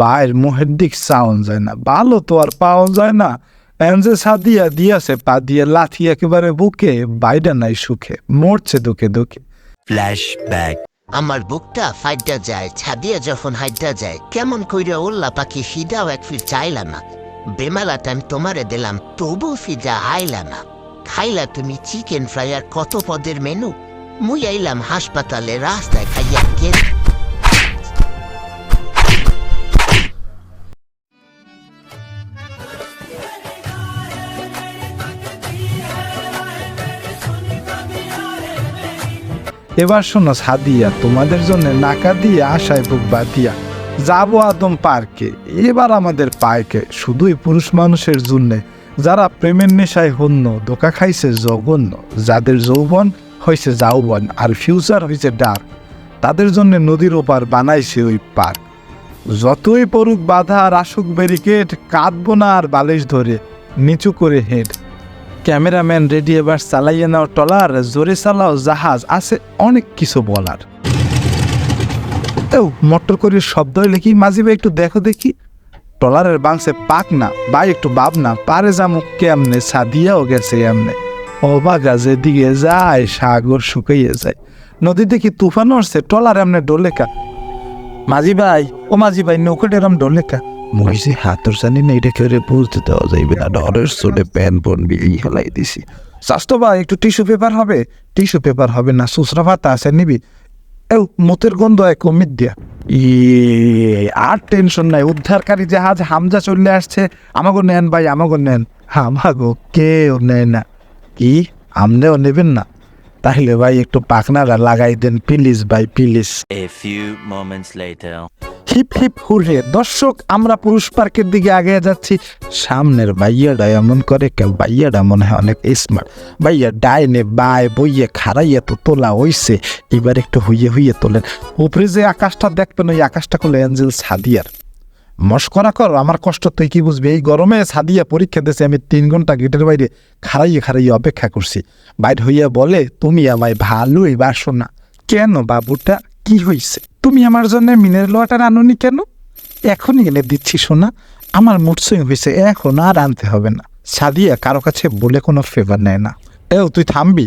বাইর মুহের দিক চাওন যায় না ভালো তো আর পাওয়া যায় না। সাদিয়া দিয়াছে পা দিয়ে লাথি একেবারে বুকে বাইরে নাই সুখে মরছে দুঃখে দুঃখে। Flashback. আমার বুকটা ফাইটটা যায় ছাদিয়া যখন হাইটটা যায় কেমন কইরা উল্লা পাখি সিদাও এক ফির চাইলা না। বেমালাটা আমি তোমারে দিলাম তবু ফিজা আইলা না। খাইলা তুমি চিকেন ফ্রাই আর কত পদের মেনু? মুই আইলাম হাসপাতালে রাস্তায় খাইয়া কে এবার শোনো সাদিয়া, তোমাদের জন্য নাকা দিয়ে আশায় বুক বাতিয়া যাব আদম পার্কে। এবার আমাদের পার্কে শুধুই পুরুষ মানুষের জন্যে। যারা প্রেমের নেশায় হন্য দোকা খাইছে জঘন্য। যাদের যৌবন হয়েছে যাওবন আর ফিউচার হয়েছে ডার্ক তাদের জন্য নদীর ওপার বানাইছে ওই পার্ক যতই পড়ুক বাধা আর আসুক ব্যারিকেড কাঁদবো না আর বালিশ ধরে, নিচু করে হেড ক্যামেরাম্যান রেডি এবার চালাইয়ে নাও টলার, জোরে চালাও জাহাজ, আছে অনেক কিছু বলার। এও, মোটর করে শব্দ হইলে কি মাঝি ভাই একটু দেখো দেখি? টলারের বাংসে পাক না, ভাই একটু বাপ না, পারে যামু কেমনে সাদিয়াও গেছে এমনে। অবাগা যেদিকে যায়, সাগর শুকাইয়ে যায়। নদী দেখি তুফান উঠছে টলার এমনে ডোলেকা? মাঝি ভাই, ও মাঝি ভাই, নৌকাটা এরম ডোলেকা? মহিষে হাতর জানি না এটা কেউ বুঝতে দেওয়া যাইবে না ডরের সোডে প্যান পন বিলি হেলাই দিছি। স্বাস্থ্য ভাই একটু টিস্যু পেপার হবে টিস্যু পেপার হবে না সুসরা ভাতা আছে নিবি। এও, মতের গন্ধ এক অমিত দিয়া। ইয়ে আর টেনশন নাই, উদ্ধারকারী জাহাজ হামজা চলে আসছে। আমাগো নেন ভাই, আমাগো নেন। আমাগো কেউ নেয় না। কি? আমনেও নেবেন না। তাহলে ভাই একটু পাখনারা লাগাই দেন, প্লিজ ভাই, please. A few moments later. Hip hip hooray, দর্শক, আমরা পুরুষ পার্কের দিকে আগে যাচ্ছি। সামনের ভাইয়াটা এমন করে কে ভাইয়াটা মনে হয় অনেক স্মার্ট ভাইয়া ডাইনে বায় বইয়ে খারাইয়ে তো তোলা হইছে, এবার একটু হুইয়ে হুইয়ে তোলেন। উপরে যে আকাশটা দেখবেন, ওই আকাশটা করল অ্যাঞ্জেল সাদিয়ার। মস্করা কর আমার কষ্ট, তুই কি বুঝবি? এই গরমে সাদিয়া পরীক্ষা দিয়েছে আমি তিন ঘণ্টা গেটের বাইরে খারাইয়ে খারাইয়ে অপেক্ষা করছি। বাইর হইয়া বলে, তুমি আমায় ভালোই বাসো না। কেন বাবুটা? কি হইছে? তুমি আমার জন্য মিনারেল ওয়াটার আনুনি কেন? এখনই এনে দিচ্ছি শোনা আমার মুড সুইং হয়েছে, এখন আর আনতে হবে না। সাদিয়া কারও কাছে বলে কোনো ফেভার নেয় না। এও, তুই থামবি?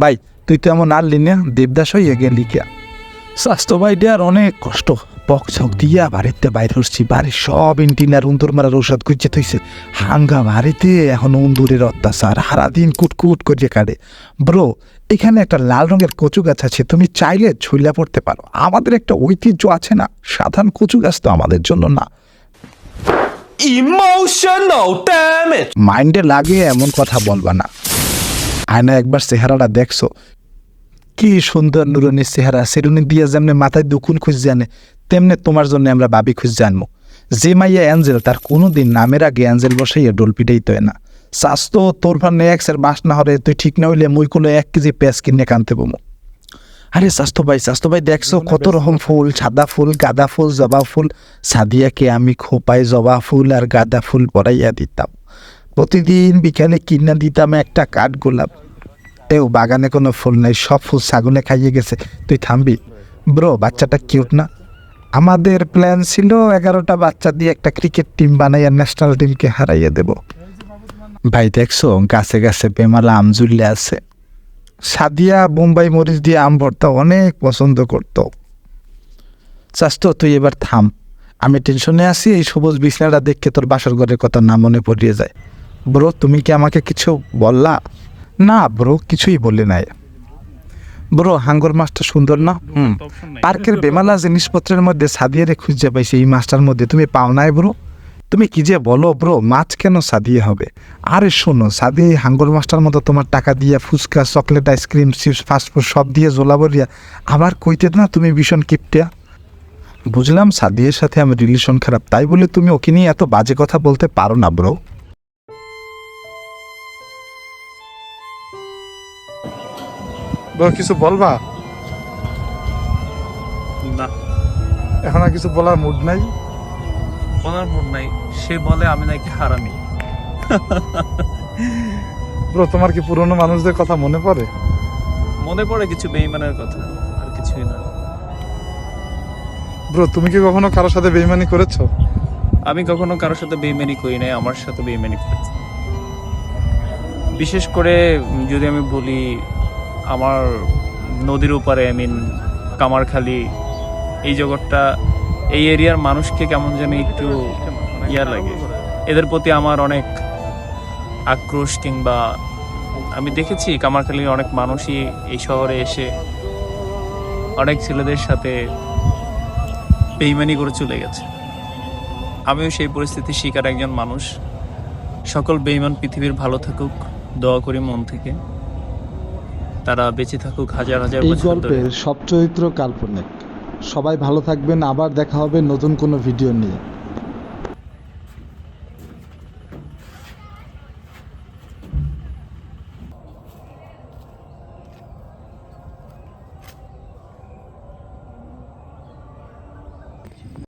ভাই, তুই তো এমন আনলি না, দেবদাস হইয়া গেলি কে স্বাস্থ্য ভাই দেওয়ার অনেক কষ্ট। ছক দিয়া বাড়িতে বাইরে উঠছি বাড়ির সব ইন্টিনার উন্দুর মারার ঔষধ খুঁজে থইছে। হাঙ্গা বাড়িতে এখন উন্দুরের অত্যাচার সারাদিন কুটকুট করিয়ে কাটে ব্রো এখানে একটা লাল রঙের কচু গাছ আছে তুমি চাইলে ছুইলা পড়তে পারো। আমাদের একটা ঐতিহ্য আছে না সাধারণ কচু গাছ তো আমাদের জন্য না. মাইন্ডে লাগে এমন কথা বলবা না। আয়না একবার চেহারাটা দেখছ কি সুন্দর নুরনির চেহারা সেরুনি দিয়ে যেমনি মাথায় দুকুন খুঁজ জানে তেমনি তোমার জন্য আমরা বাবি খুঁজ জানব যে মাইয়া অ্যাঞ্জেল তার কোনো দিন নামের আগে অ্যাঞ্জেল বসাইয়া ডোল পিটাইতে হয় না। স্বাস্থ্য তোর ফান্নে এক্সের বাস না হরে তুই ঠিক না হইলে মুই কোনো এক কেজি পেঁয়াজ কিনে কানতে বমো। আরে স্বাস্থ্য ভাই স্বাস্থ্য ভাই দেখছ কত রকম ফুল সাদা ফুল গাঁদা ফুল জবা ফুল। সাদিয়াকে আমি খোপায় জবা ফুল আর গাঁদা ফুল পরাইয়া দিতাম। প্রতিদিন বিকালে কিনা দিতাম একটা কাঠ গোলাপ। এও বাগানে কোনো ফুল নাই, সব ফুল ছাগলে খাইয়ে গেছে। তুই থামবি? ব্রো, বাচ্চাটা কিউট না? আমাদের প্ল্যান ছিল এগারোটা বাচ্চা দিয়ে একটা ক্রিকেট টিম বানাইয়া ন্যাশনাল টিমকে হারাইয়ে দেব। ভাই, দেখছ, গাছে গাছে বেমালা আম ঝুললে আছে। সাদিয়া বোম্বাই মরিচ দিয়ে আম ভর্তা অনেক পছন্দ করতো। স্বাস্থ্য তুই এবার থাম। আমি টেনশনে আছি, এই সবুজ বিছনাটা দেখে তোর বাসর ঘরের কথা না মনে পড়িয়ে যায়। ব্রো, তুমি কি আমাকে কিছু বললা? না ব্রো কিছুই বলে নাই। ব্রো হাঙ্গর মাছটা সুন্দর না? হুম। পার্কের বেমালা জিনিসপত্রের মধ্যে সাদিয়ারে খুঁজে পাইছি এই মাছটার মধ্যে। তুমি পাও নাই ব্রো? তুমি কি যে বলো ব্রো মাছ কেন সাদিয়ে হবে? আরে শোনো সাদিয়ে এই হাঙ্গর মাছটার মতো তোমার টাকা দিয়ে phuchka chocolate ice cream chips fast food সব দিয়ে জোলাবরিয়া আবার কইতে না তুমি ভীষণ কিপটিয়া? বুঝলাম সাদিয়ের সাথে আমার রিলেশন খারাপ তাই বলে তুমি ওকে নিয়ে এত বাজে কথা বলতে পারো না ব্রো। কিছু বলবা? না। এখন আর কিছু বলার মুড নাই? বলার মুড নাই। সে বলে আমি নাকি হারামি। ব্রো তোমার কি পুরনো মানুষদের কথা মনে পড়ে? মনে পড়ে কিছু বেইমানের কথা আর কিছুই না। ব্রো তুমি কি কখনো কারোর সাথে বেইমানি করেছ? আমি কখনো কারোর সাথে বেইমানি করি নাই আমার সাথে বেইমানি করেছে। বিশেষ করে যদি আমি বলি আমার নদীর ওপারে আই মিন কামারখালি, এই জগৎটা, এই এরিয়ার মানুষকে কেমন যেন একটু ইয়া লাগে। এদের প্রতি আমার অনেক আক্রোশ কিংবা আমি দেখেছি কামারখালির অনেক মানুষই এই শহরে এসে অনেক ছেলেদের সাথে বেইমানি করে চলে গেছে। আমিও সেই পরিস্থিতির শিকার একজন মানুষ। সকল বেইমান পৃথিবীর ভালো থাকুক, দোয়া করি মন থেকে। তারা বেঁচে থাকুক হাজার হাজার এই গল্পের সব চরিত্র কাল্পনিক। সবাই ভালো থাকবেন আবার দেখা হবে নতুন কোনো ভিডিও নিয়ে।